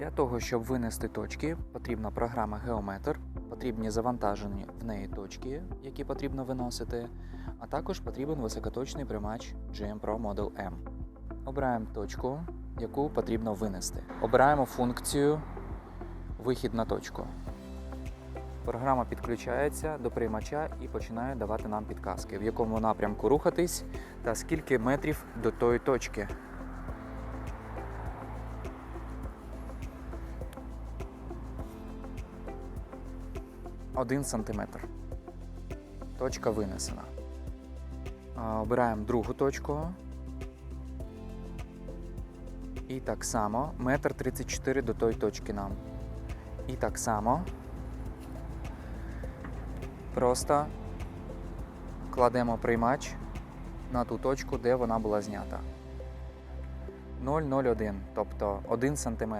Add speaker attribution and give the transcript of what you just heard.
Speaker 1: Для того, щоб винести точки, потрібна програма Geometer, потрібні завантажені в неї точки, які потрібно виносити, а також потрібен високоточний приймач GM Pro Model M. Обираємо точку, яку потрібно винести. Обираємо функцію Вихід на точку. Програма підключається до приймача і починає давати нам підказки, в якому напрямку рухатись та скільки метрів до тої точки. Один сантиметр. Точка винесена. Обираємо другу точку. І так само метр 34 до тої точки нам. І так само просто кладемо приймач на ту точку, де вона була знята. 0,01, тобто 1 см.